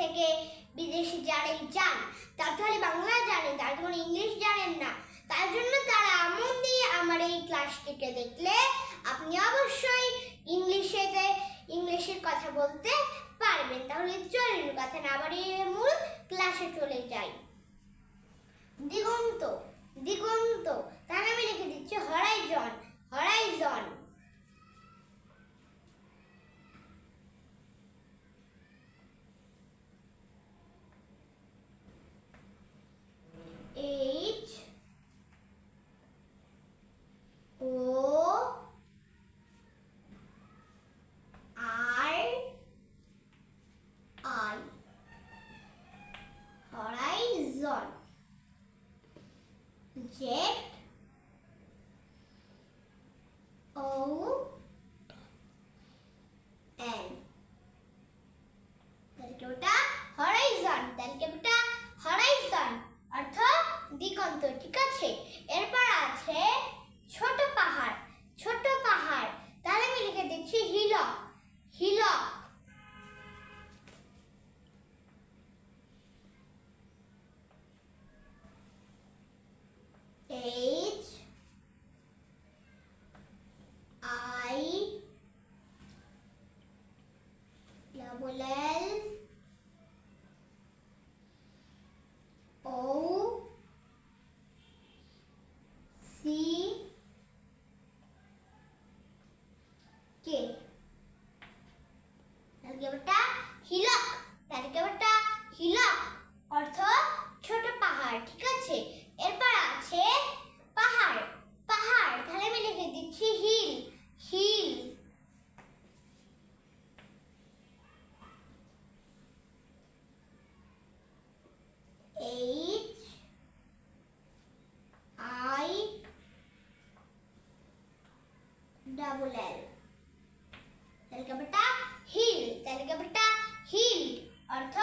থেকে বিদেশে যারাই যান, তারা তাহলে বাংলা জানেন তারা যখন ইংলিশ জানেন না। তার জন্য তারা মন দিয়ে আমার এই ক্লাসটিকে দেখলে আপনি অবশ্যই ইংলিশেতে, ইংলিশের কথা বলতে পারবেন। তাহলে চলুন, কথা না বাড়িয়ে মূল ক্লাসে চলে যাই। দিগন্ত দিগন্ত তাহলে আমি লিখে দিচ্ছি হরাইজন হরাইজন escuché K তালিকাটা হিলক? তালিকাটা হিলক? অর্থ ছোট পাহাড়, ঠিক আছে? এরপর আছে পাহাড় পাহাড়। তাহলে আমি লিখে দিচ্ছি hill hill. H I double L তালিকাটা হিল তালিকাটা হিল অর্থ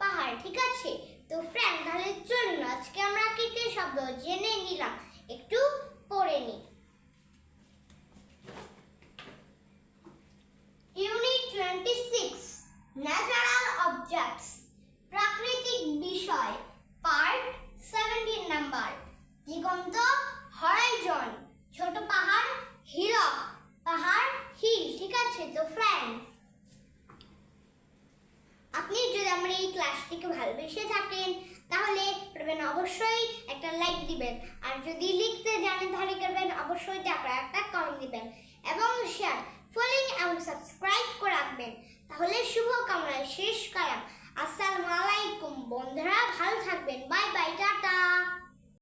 পাহাড়, ঠিক আছে? তো ফ্রেন্ড তাহলে চলুন, আজকে আমরা কি শব্দ জেনে নিলাম। একটু পড়ে নিই। Unit twenty six natural objects প্রাকৃতিক বিষয় পার্ট সেভেন্টিন নাম্বার দিগন্ত হরাইজন ছোট পাহাড় হিলক পাহাড় হিল ঠিক আছে? তো ফ্রেন্ড আপনি যদি আমার এই ক্লাসটিকে ভালোবেসে থাকেন, তাহলে করবেন অবশ্যই একটা লাইক দিবেন। আর যদি লিখতে জানেন, তাহলে করবেন অবশ্যই তারপর একটা কমেন্ট দিবেন। এবং শেয়ার ফলোইং এবং সাবস্ক্রাইব করে রাখবেন। তাহলে শুভ কামনায় শেষ করা আসসালামু আলাইকুম বন্ধুরা, ভালো থাকবেন। Bye bye tata.